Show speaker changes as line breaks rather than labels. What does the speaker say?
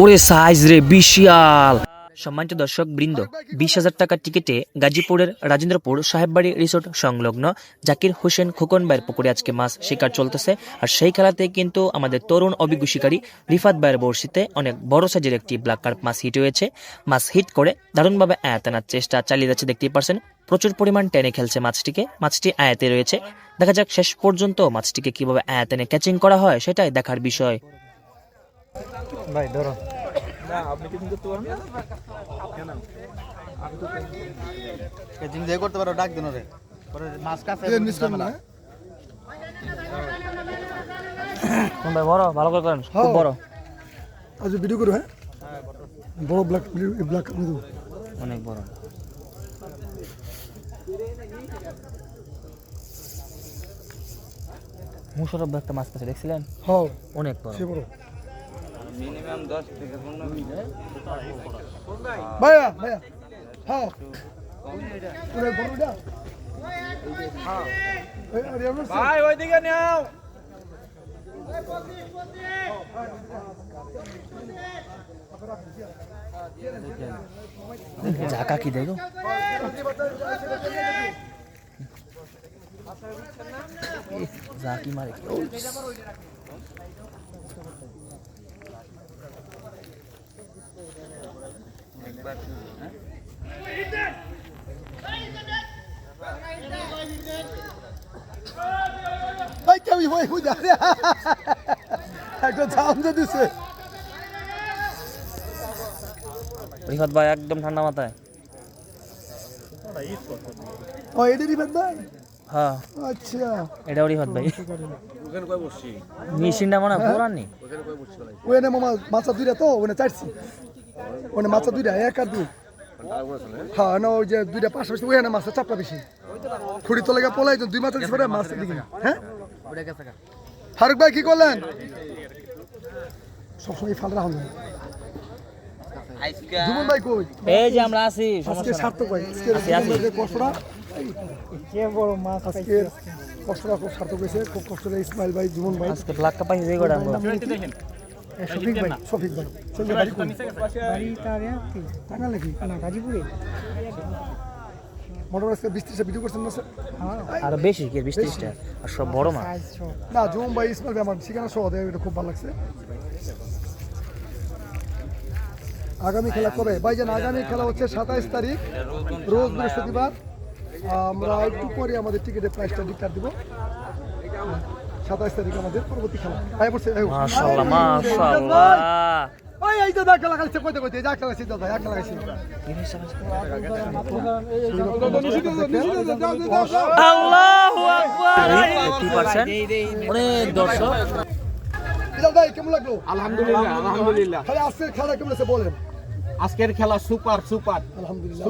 ওরে সাইজ রে, বিশাল। সম্মানিত দর্শক বৃন্দ বিশ হাজার টাকার টিকিটে গাজীপুরের রাজেন্দ্রপুর সাহেববাড়ি রিসোর্ট সংলগ্ন জাকির হোসেন খোকন ভাইয়ের পুকুরে আজকে মাছ শিকার চলতেছে। আর সেই খেলাতে কিন্তু আমাদের তরুণ অভিজ্ঞ শিকারী রিফাত ভাইয়ের বড়শিতে অনেক বড় সাইজের একটি ব্ল্যাক কার্প মাছ হিট হয়েছে। মাছ হিট করে দারুণভাবে আয়াত আনার চেষ্টা চালিয়ে যাচ্ছে, দেখতেই পারছেন। প্রচুর পরিমাণ টেনে খেলছে মাছটিকে। মাছটি আয়াতে রয়েছে। দেখা যাক শেষ পর্যন্ত মাছটিকে কীভাবে আয়াতেনে ক্যাচিং করা হয়, সেটাই দেখার বিষয়।
ভাই ধরো। তুমি যে করতে পারো ডাক দিন রে পরে মাছ কাছে
ভাই বড়? ভালো করে করেন খুব বড়।
আজ ভিডিও করো হ্যাঁ? বড় ব্ল্যাক ব্ল্যাক আমি
অনেক বড়। মুশরফ একটা মাছ পাশে দেখছিলেন?
হ্যাঁ।
অনেক বড়।
সে বড়। ভাইয়া ভাইয়া হ্যাঁ পুরো বড়টা হ্যাঁ ভাই ওইদিকে নাও।
ঝাঁকা কি দেখো? ঝাঁকি মারে
ভাই ভাই একটা জাম দিছে।
রিফাত ভাই একদম ঠান্ডা মাথায়।
ও এডি রিবেন ভাই?
হ্যাঁ।
আচ্ছা।
এটাও রিফাত ভাই। মেশিনটা মনে হয় পুরানি।
ওখানে মামা মাছা দুইটা তো ওখানে চারছি। ওখানে মাছা দুইটা এক আর দুই হ্যাঁ। না ওই যে দুইটা পাশাপাশি ওখানে মাছের চাপটা বেশি। খুঁড়ি তো লেগে পলাই দুই দিচ্ছে মাছ দিকে। হ্যাঁ? ফারুক ভাই কি করলেন? সবসময় ফাল রাখুন জুমন ভাই কই?
এই যে আমরা আছি
আজকে
সমস্যা নাই।
সার্থক ভাই আজকে কষ্টটা। খুব সার্থক হয়েছে খুব কষ্ট করে ইসমাইল ভাই জুমন ভাই।
আজকে ব্ল্যাক কাপ পাইছে যে কটা আমরা
শফিক ভাই শফিক ভাই। ছেলে বাড়ি কোন টাঙ্গাল নাকি? মোটামুটি আজকে বিশ ত্রিশটা ভিডিও করছেন না স্যার
আর বেশি কি বিশ ত্রিশটা? আর সব বড় মাছ?
না জুম ভাই ইসমাইল আমার ঠিকানা সহ এটা খুব ভালো লাগছে। আগামী খেলা কবে? ভাই ভাইজান আগামী খেলা হচ্ছে সাতাইশ তারিখ রোজ বৃহস্পতিবার। আমরা একটু পরে আমাদের টিকিটের প্রাইসটা ডিক্লার দিব। সাতাইশ তারিখ আমাদের পরবর্তী খেলা।
মাশাআল্লাহ মাশাআল্লাহ।
ওই এই তো দা খেলা খেলছে কইতে কইতে যা খেলা খেলছে দাদা খেলা খেলছে।
আল্লাহু আকবার। 80% অনেক দর্শক।
বিলাল ভাই কেমন লাগল?
আলহামদুলিল্লাহ আলহামদুলিল্লাহ।
আজকের খেলা কেমন আছে বলেন?
আজকের খেলা সুপার সুপার।
আলহামদুলিল্লাহ।